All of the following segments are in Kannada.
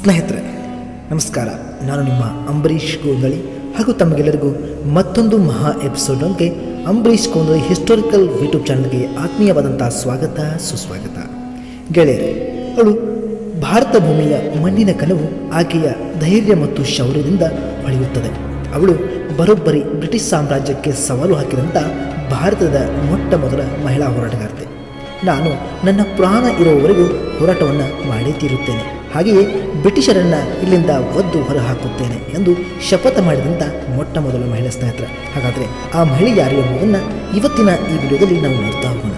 ಸ್ನೇಹಿತರೆ, ನಮಸ್ಕಾರ. ನಾನು ನಿಮ್ಮ ಅಂಬರೀಷ್ ಗೋಂದಳಿ ಹಾಗೂ ತಮಗೆಲ್ಲರಿಗೂ ಮತ್ತೊಂದು ಮಹಾ ಎಪಿಸೋಡ್ಗೆ ಅಂಬರೀಷ್ ಗೋಂದಳಿ ಹಿಸ್ಟೋರಿಕಲ್ ಯೂಟ್ಯೂಬ್ ಚಾನಲ್ಗೆ ಆತ್ಮೀಯವಾದಂಥ ಸ್ವಾಗತ, ಸುಸ್ವಾಗತ. ಗೆಳೆಯರೆ, ಅವಳು ಭಾರತ ಭೂಮಿಯ ಮಣ್ಣಿನ ಕನವು, ಆಕೆಯ ಧೈರ್ಯ ಮತ್ತು ಶೌರ್ಯದಿಂದ ಹೊಳೆಯುತ್ತದೆ ಅವಳು ಬರೋಬ್ಬರಿ ಬ್ರಿಟಿಷ್ ಸಾಮ್ರಾಜ್ಯಕ್ಕೆ ಸವಾಲು ಹಾಕಿದಂಥ ಭಾರತದ ಮೊಟ್ಟ ಮೊದಲ ಮಹಿಳಾ ಹೋರಾಟಗಾರ್ತೆ. ನಾನು ನನ್ನ ಪ್ರಾಣ ಇರುವವರೆಗೂ ಹೋರಾಟವನ್ನು ಮಾಡೇ ತೀರುತ್ತೇನೆ. ಹಾಗೆಯೇ ಬ್ರಿಟಿಷರನ್ನು ಇಲ್ಲಿಂದ ಒದ್ದು ಹೊರಹಾಕುತ್ತೇನೆ ಎಂದು ಶಪಥ ಮಾಡಿದಂಥ ಮೊಟ್ಟ ಮೊದಲ ಮಹಿಳಾ ಸ್ನೇಹಿತರ. ಹಾಗಾದರೆ ಆ ಮಹಿಳೆ ಯಾರು ಎಂಬುದನ್ನು ಇವತ್ತಿನ ಈ ವಿಡಿಯೋದಲ್ಲಿ ನಾವು ನೋಡ್ತಾ ಹೋಗೋಣ.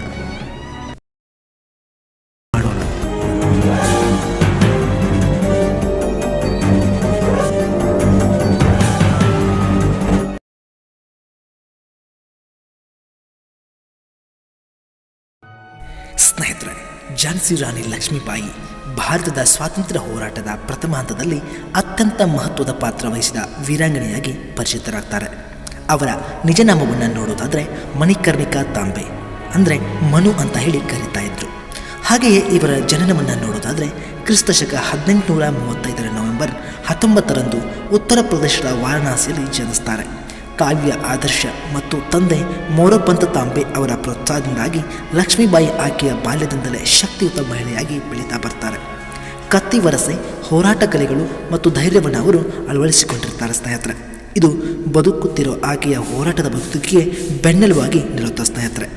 ಝಾನ್ಸಿ ರಾಣಿ ಲಕ್ಷ್ಮೀಬಾಯಿ ಭಾರತದ ಸ್ವಾತಂತ್ರ್ಯ ಹೋರಾಟದ ಪ್ರಥಮ ಹಂತದಲ್ಲಿ ಅತ್ಯಂತ ಮಹತ್ವದ ಪಾತ್ರ ವಹಿಸಿದ ವೀರಾಂಗನೆಯಾಗಿ ಪರಿಚಿತರಾಗ್ತಾರೆ. ಅವರ ನಿಜನಾಮವನ್ನು ನೋಡೋದಾದರೆ ಮಣಿಕರ್ಣಿಕಾ ತಾಂಬೆ, ಅಂದರೆ ಮನು ಅಂತ ಹೇಳಿ ಕರೀತಾ ಇದ್ರು. ಹಾಗೆಯೇ ಇವರ ಜನನವನ್ನು ನೋಡೋದಾದರೆ ಕ್ರಿಸ್ತಶಕ ಹದಿನೆಂಟುನೂರ ಮೂವತ್ತೈದರ ನವೆಂಬರ್ ಹತ್ತೊಂಬತ್ತರಂದು ಉತ್ತರ ಪ್ರದೇಶದ ವಾರಣಾಸಿಯಲ್ಲಿ ಜನಿಸ್ತಾರೆ. ಕಾವ್ಯ, ಆದರ್ಶ ಮತ್ತು ತಂದೆ ಮೋರಪಂತ ತಾಂಬೆ ಅವರ ಪ್ರೋತ್ಸಾಹದಿಂದಾಗಿ ಲಕ್ಷ್ಮೀಬಾಯಿ ಆಕೆಯ ಬಾಲ್ಯದಿಂದಲೇ ಶಕ್ತಿಯುತ ಮಹಿಳೆಯಾಗಿ ಬೆಳೀತಾ ಬರ್ತಾರೆ. ಕತ್ತಿ ವರಸೆ, ಹೋರಾಟ ಕಲೆಗಳು ಮತ್ತು ಧೈರ್ಯವನ್ನು ಅವರು ಅಳವಡಿಸಿಕೊಂಡಿರ್ತಾರೆ ಸ್ನೇಹಿತರೆ. ಇದು ಬದುಕುತ್ತಿರೋ ಆಕೆಯ ಹೋರಾಟದ ಬದುಕಿಗೆ ಬೆನ್ನೆಲುವಾಗಿ ನಿಲ್ಲುತ್ತ ಸ್ನೇಹಿತರೆ.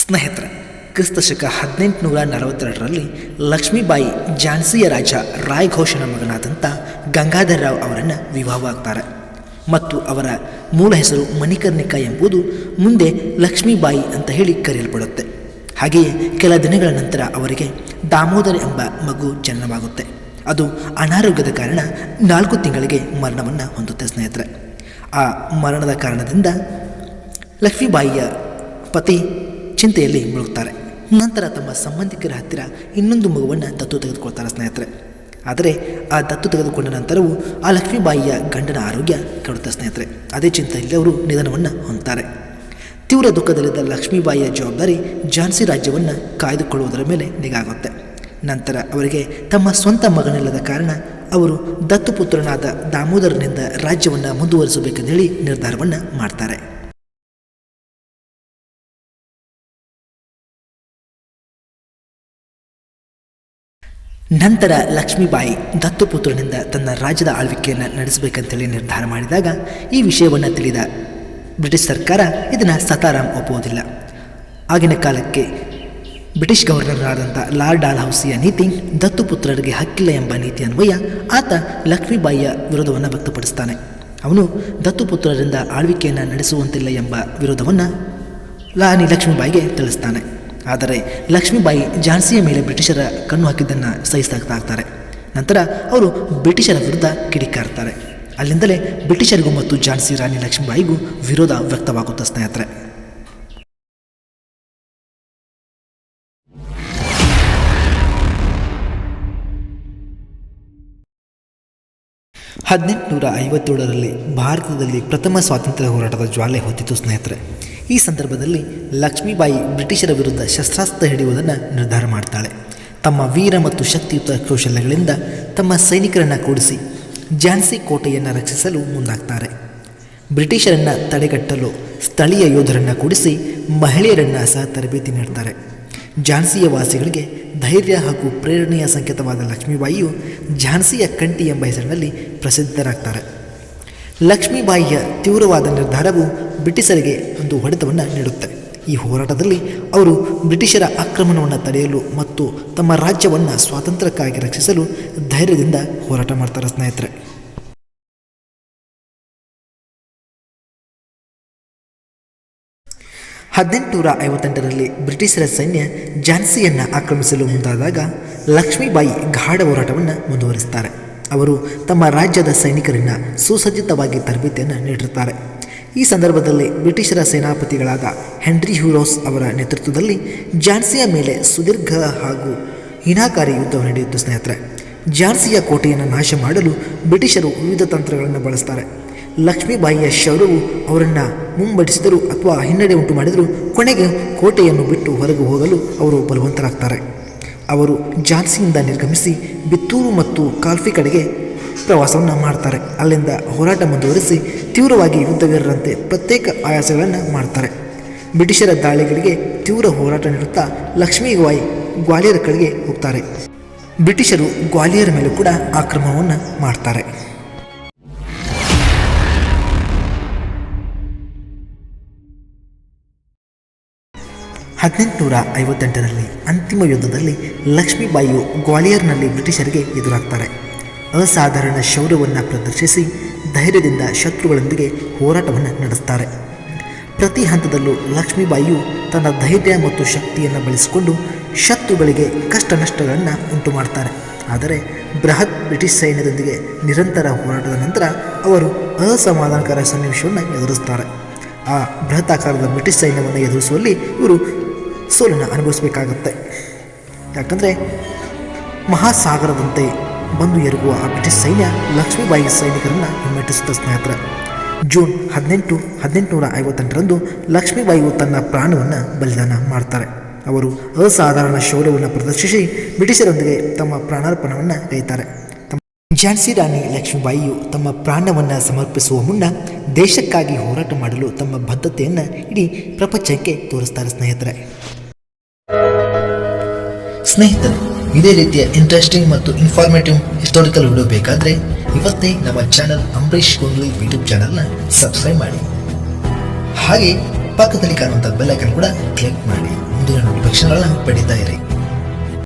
ಸ್ನೇಹಿತರೆ ಕ್ರಿಸ್ತಶಕ ಹದಿನೆಂಟುನೂರ ನಲವತ್ತೆರಡರಲ್ಲಿ ಲಕ್ಷ್ಮೀಬಾಯಿ ಝಾನ್ಸಿಯ ರಾಜ ರಾಯ್ ಘೋಷನ ಮಗನಾದಂಥ ಗಂಗಾಧರ್ ರಾವ್ ಅವರನ್ನು ವಿವಾಹವಾಗ್ತಾರೆ. ಮತ್ತು ಅವರ ಮೂಲ ಹೆಸರು ಮಣಿಕರ್ಣಿಕ ಎಂಬುದು ಮುಂದೆ ಲಕ್ಷ್ಮೀಬಾಯಿ ಅಂತ ಹೇಳಿ ಕರೆಯಲ್ಪಡುತ್ತೆ. ಹಾಗೆಯೇ ಕೆಲ ದಿನಗಳ ನಂತರ ಅವರಿಗೆ ದಾಮೋದರ್ ಎಂಬ ಮಗು ಜನನವಾಗುತ್ತೆ ಅದು ಅನಾರೋಗ್ಯದ ಕಾರಣ ನಾಲ್ಕು ತಿಂಗಳಿಗೆ ಮರಣವನ್ನು ಹೊಂದುತ್ತೆ ಸ್ನೇಹಿತರೆ. ಆ ಮರಣದ ಕಾರಣದಿಂದ ಲಕ್ಷ್ಮೀಬಾಯಿಯ ಪತಿ ಚಿಂತೆಯಲ್ಲಿ ಮುಳುಗ್ತಾರೆ. ನಂತರ ತಮ್ಮ ಸಂಬಂಧಿಕರ ಹತ್ತಿರ ಇನ್ನೊಂದು ಮಗುವನ್ನು ದತ್ತು ತೆಗೆದುಕೊಳ್ತಾರೆ ಸ್ನೇಹಿತರೆ. ಆದರೆ ಆ ದತ್ತು ತೆಗೆದುಕೊಂಡ ನಂತರವೂ ಆ ಲಕ್ಷ್ಮೀಬಾಯಿಯ ಗಂಡನ ಆರೋಗ್ಯ ಕೆಡುತ್ತೆ ಸ್ನೇಹಿತರೆ. ಅದೇ ಚಿಂತೆಯಲ್ಲಿ ಅವರು ನಿಧನವನ್ನು ಹೊಂದ್ತಾರೆ. ತೀವ್ರ ದುಃಖದಲ್ಲಿದ್ದ ಲಕ್ಷ್ಮೀಬಾಯಿಯ ಜವಾಬ್ದಾರಿ ಝಾನ್ಸಿ ರಾಜ್ಯವನ್ನು ಕಾಯ್ದುಕೊಳ್ಳುವುದರ ಮೇಲೆ ನಿಗಾಗುತ್ತೆ ನಂತರ ಅವರಿಗೆ ತಮ್ಮ ಸ್ವಂತ ಮಗನಿಲ್ಲದ ಕಾರಣ ಅವರು ದತ್ತುಪುತ್ರನಾದ ದಾಮೋದರನಿಂದ ರಾಜ್ಯವನ್ನು ಮುಂದುವರಿಸಬೇಕೆಂದೇಳಿ ನಿರ್ಧಾರವನ್ನು ಮಾಡ್ತಾರೆ. ನಂತರ ಲಕ್ಷ್ಮೀಬಾಯಿ ದತ್ತುಪುತ್ರನಿಂದ ತನ್ನ ರಾಜ್ಯದ ಆಳ್ವಿಕೆಯನ್ನು ನಡೆಸಬೇಕಂತೇಳಿ ನಿರ್ಧಾರ ಮಾಡಿದಾಗ ಈ ವಿಷಯವನ್ನು ತಿಳಿದ ಬ್ರಿಟಿಷ್ ಸರ್ಕಾರ ಇದನ್ನು ಸತಾರಾಮ್ ಒಪ್ಪುವುದಿಲ್ಲ. ಆಗಿನ ಕಾಲಕ್ಕೆ ಬ್ರಿಟಿಷ್ ಗವರ್ನರ್ ಲಾರ್ಡ್ ಡಾಲ್ ಹೌಸಿಯ ನೀತಿ ದತ್ತುಪುತ್ರರಿಗೆ ಹಕ್ಕಿಲ್ಲ ಎಂಬ ನೀತಿ ಅನ್ವಯ ಆತ ಲಕ್ಷ್ಮೀಬಾಯಿಯ ವಿರೋಧವನ್ನು ವ್ಯಕ್ತಪಡಿಸ್ತಾನೆ. ಅವನು ದತ್ತುಪುತ್ರರಿಂದ ಆಳ್ವಿಕೆಯನ್ನು ನಡೆಸುವಂತಿಲ್ಲ ಎಂಬ ವಿರೋಧವನ್ನು ರಾಣಿ ಲಕ್ಷ್ಮೀಬಾಯಿಗೆ ತಿಳಿಸ್ತಾನೆ. ಆದರೆ ಲಕ್ಷ್ಮೀಬಾಯಿ ಝಾನ್ಸಿಯ ಮೇಲೆ ಬ್ರಿಟಿಷರ ಕಣ್ಣು ಹಾಕಿದ್ದನ್ನು ಸಹಿಸ್ತಾಗ್ತಾರೆ ನಂತರ ಅವರು ಬ್ರಿಟಿಷರ ವಿರುದ್ಧ ಕಿಡಿಕಾರ್ತಾರೆ. ಅಲ್ಲಿಂದಲೇ ಬ್ರಿಟಿಷರಿಗೂ ಮತ್ತು ಝಾನ್ಸಿ ರಾಣಿ ಲಕ್ಷ್ಮೀಬಾಯಿಗೂ ವಿರೋಧ ವ್ಯಕ್ತವಾಗುತ್ತೆ ಸ್ನೇಹಿತರೆ. ಹದಿನೆಂಟುನೂರ ಐವತ್ತೇಳರಲ್ಲಿ ಭಾರತದಲ್ಲಿ ಪ್ರಥಮ ಸ್ವಾತಂತ್ರ್ಯ ಹೋರಾಟದ ಜ್ವಾಲೆ ಹೊತ್ತಿತು, ಸ್ನೇಹಿತರೆ. ಈ ಸಂದರ್ಭದಲ್ಲಿ ಲಕ್ಷ್ಮೀಬಾಯಿ ಬ್ರಿಟಿಷರ ವಿರುದ್ಧ ಶಸ್ತ್ರಾಸ್ತ್ರ ಹಿಡಿಯುವುದನ್ನು ನಿರ್ಧಾರ ಮಾಡ್ತಾಳೆ. ತಮ್ಮ ವೀರ ಮತ್ತು ಶಕ್ತಿಯುತ ಕೌಶಲ್ಯಗಳಿಂದ ತಮ್ಮ ಸೈನಿಕರನ್ನು ಕೂಡಿಸಿ ಝಾನ್ಸಿ ಕೋಟೆಯನ್ನು ರಕ್ಷಿಸಲು ಮುಂದಾಗ್ತಾರೆ. ಬ್ರಿಟಿಷರನ್ನು ತಡೆಗಟ್ಟಲು ಸ್ಥಳೀಯ ಯೋಧರನ್ನು ಕೂಡಿಸಿ ಮಹಿಳೆಯರನ್ನು ಸಹ ತರಬೇತಿ ನೀಡ್ತಾರೆ. ಝಾನ್ಸಿಯ ವಾಸಿಗಳಿಗೆ ಧೈರ್ಯ ಹಾಗೂ ಪ್ರೇರಣೆಯ ಸಂಕೇತವಾದ ಲಕ್ಷ್ಮೀಬಾಯಿಯು ಝಾನ್ಸಿಯ ಕಂಠಿ ಎಂಬ ಹೆಸರಿನಲ್ಲಿ ಪ್ರಸಿದ್ಧರಾಗ್ತಾರೆ. ಲಕ್ಷ್ಮೀಬಾಯಿಯ ತೀವ್ರವಾದ ನಿರ್ಧಾರವು ಬ್ರಿಟಿಷರಿಗೆ ಒಂದು ಹೊಡೆತವನ್ನು ನೀಡುತ್ತೆ. ಈ ಹೋರಾಟದಲ್ಲಿ ಅವರು ಬ್ರಿಟಿಷರ ಆಕ್ರಮಣವನ್ನು ತಡೆಯಲು ಮತ್ತು ತಮ್ಮ ರಾಜ್ಯವನ್ನು ಸ್ವಾತಂತ್ರ್ಯಕ್ಕಾಗಿ ರಕ್ಷಿಸಲು ಧೈರ್ಯದಿಂದ ಹೋರಾಟ ಮಾಡ್ತಾರೆ ಸ್ನೇಹಿತರೆ. ಹದಿನೆಂಟುನೂರ ಐವತ್ತೆಂಟರಲ್ಲಿ ಬ್ರಿಟಿಷರ ಸೈನ್ಯ ಝಾನ್ಸಿಯನ್ನು ಆಕ್ರಮಿಸಲು ಮುಂದಾದಾಗ ಲಕ್ಷ್ಮೀಬಾಯಿ ಗಾಢ ಹೋರಾಟವನ್ನು ಮುಂದುವರಿಸ್ತಾರೆ. ಅವರು ತಮ್ಮ ರಾಜ್ಯದ ಸೈನಿಕರನ್ನು ಸುಸಜ್ಜಿತವಾಗಿ ತರಬೇತಿಯನ್ನು ನೀಡಿರುತ್ತಾರೆ. ಈ ಸಂದರ್ಭದಲ್ಲಿ ಬ್ರಿಟಿಷರ ಸೇನಾಪತಿಗಳಾದ ಹೆನ್ರಿ ಹ್ಯೂರೋಸ್ ಅವರ ನೇತೃತ್ವದಲ್ಲಿ ಝಾನ್ಸಿಯ ಮೇಲೆ ಸುದೀರ್ಘ ಹಾಗೂ ಹೀನಾಕಾರಿ ಯುದ್ಧ ನಡೆಯಿತು ಸ್ನೇಹಿತರೆ. ಝಾನ್ಸಿಯ ಕೋಟೆಯನ್ನು ನಾಶ ಮಾಡಲು ಬ್ರಿಟಿಷರು ವಿವಿಧ ತಂತ್ರಗಳನ್ನು ಬಳಸ್ತಾರೆ. ಲಕ್ಷ್ಮೀಬಾಯಿಯ ಶೌರ್ಯವು ಅವರನ್ನು ಮುಂಬಡಿಸಿದರು ಅಥವಾ ಹಿನ್ನಡೆ ಉಂಟು ಮಾಡಿದರೂ ಕೊನೆಗೆ ಕೋಟೆಯನ್ನು ಬಿಟ್ಟು ಹೊರಗೆ ಹೋಗಲು ಅವರು ಬಲವಂತರಾಗ್ತಾರೆ. ಅವರು ಝಾನ್ಸಿಯಿಂದ ನಿರ್ಗಮಿಸಿ ಬಿತ್ತೂರು ಮತ್ತು ಕಾಲ್ಫಿ ಕಡೆಗೆ ಪ್ರವಾಸವನ್ನು ಮಾಡ್ತಾರೆ. ಅಲ್ಲಿಂದ ಹೋರಾಟ ಮುಂದುವರಿಸಿ ತೀವ್ರವಾಗಿ ಯುದ್ಧವೀರರಂತೆ ಪ್ರತ್ಯೇಕ ಆಯಾಸಗಳನ್ನು ಮಾಡ್ತಾರೆ. ಬ್ರಿಟಿಷರ ದಾಳಿಗಳಿಗೆ ತೀವ್ರ ಹೋರಾಟ ನೀಡುತ್ತಾ ಲಕ್ಷ್ಮೀಬಾಯಿ ಗ್ವಾಲಿಯರ ಕಡೆಗೆ ಹೋಗ್ತಾರೆ. ಬ್ರಿಟಿಷರು ಗ್ವಾಲಿಯರ ಮೇಲೆ ಕೂಡ ಆಕ್ರಮಣವನ್ನು ಮಾಡ್ತಾರೆ. ಹದಿನೆಂಟುನೂರ ಐವತ್ತೆಂಟರಲ್ಲಿ ಅಂತಿಮ ಯುದ್ಧದಲ್ಲಿ ಲಕ್ಷ್ಮೀಬಾಯಿಯು ಗ್ವಾಲಿಯರ್ನಲ್ಲಿ ಬ್ರಿಟಿಷರಿಗೆ ಎದುರಾಗ್ತಾರೆ. ಅಸಾಧಾರಣ ಶೌರ್ಯವನ್ನು ಪ್ರದರ್ಶಿಸಿ ಧೈರ್ಯದಿಂದ ಶತ್ರುಗಳೊಂದಿಗೆ ಹೋರಾಟವನ್ನು ನಡೆಸ್ತಾರೆ. ಪ್ರತಿ ಹಂತದಲ್ಲೂ ಲಕ್ಷ್ಮೀಬಾಯಿಯು ತನ್ನ ಧೈರ್ಯ ಮತ್ತು ಶಕ್ತಿಯನ್ನು ಬಳಸಿಕೊಂಡು ಶತ್ರುಗಳಿಗೆ ಕಷ್ಟ ನಷ್ಟಗಳನ್ನು ಉಂಟು ಮಾಡ್ತಾರೆ ಆದರೆ ಬೃಹತ್ ಬ್ರಿಟಿಷ್ ಸೈನ್ಯದೊಂದಿಗೆ ನಿರಂತರ ಹೋರಾಟದ ನಂತರ ಅವರು ಅಸಮಾಧಾನಕರ ಸನ್ನಿವೇಶವನ್ನು ಎದುರಿಸ್ತಾರೆ. ಆ ಬೃಹತ್ ಆಕಾರದ ಬ್ರಿಟಿಷ್ ಸೈನ್ಯವನ್ನು ಎದುರಿಸುವಲ್ಲಿ ಇವರು ಸೋಲನ್ನು ಅನುಭವಿಸಬೇಕಾಗತ್ತೆ. ಯಾಕಂದರೆ ಮಹಾಸಾಗರದಂತೆ ಬಂದು ಎರಗುವ ಆ ಬ್ರಿಟಿಷ್ ಸೈನ್ಯ ಲಕ್ಷ್ಮೀಬಾಯಿ ಸೈನಿಕರನ್ನು ಹಿಮ್ಮೆಟ್ಟಿಸುತ್ತ ಸ್ನೇಹಿತರ. ಜೂನ್ ಹದಿನೆಂಟು ಹದಿನೆಂಟುನೂರ ಐವತ್ತೆಂಟರಂದು ಲಕ್ಷ್ಮೀಬಾಯಿಯು ತನ್ನ ಪ್ರಾಣವನ್ನು ಬಲಿದಾನ ಮಾಡ್ತಾರೆ. ಅವರು ಅಸಾಧಾರಣ ಶೌರ್ಯವನ್ನು ಪ್ರದರ್ಶಿಸಿ ಬ್ರಿಟಿಷರೊಂದಿಗೆ ತಮ್ಮ ಪ್ರಾಣಾರ್ಪಣವನ್ನು ಗೈತಾರೆ ಝಾನ್ಸಿ ರಾಣಿ ಲಕ್ಷ್ಮೀಬಾಯಿಯು ತಮ್ಮ ಪ್ರಾಣವನ್ನು ಸಮರ್ಪಿಸುವ ಮುನ್ನ ದೇಶಕ್ಕಾಗಿ ಹೋರಾಟ ಮಾಡಲು ತಮ್ಮ ಬದ್ಧತೆಯನ್ನು ಇಡೀ ಪ್ರಪಂಚಕ್ಕೆ ತೋರಿಸ್ತಾರೆ ಸ್ನೇಹಿತರೆ. ಸ್ನೇಹಿತರೆ, ಇದೇ ರೀತಿಯ ಇಂಟ್ರೆಸ್ಟಿಂಗ್ ಮತ್ತು ಇನ್ಫಾರ್ಮೇಟಿವ್ ಹಿಸ್ಟೋರಿಕಲ್ ವಿಡಿಯೋ ಬೇಕಾದರೆ ಇವತ್ತೇ ನಮ್ಮ ಚಾನಲ್ ಅಂಬರೀಷ್ ಕುಂಡ್ಲಿ ಯೂಟ್ಯೂಬ್ ಚಾನಲ್ನ ಸಬ್ಸ್ಕ್ರೈಬ್ ಮಾಡಿ. ಹಾಗೆ ಪಕ್ಕದಲ್ಲಿ ಬೆಲ್ ಐಕನ್ ಕೂಡ ಕ್ಲಿಕ್ ಮಾಡಿ. ಮುಂದಿನ ನೋಟಿಫಿಕೇಶನ್ಗಳನ್ನ ಪಡೀತಾ ಇರಿ.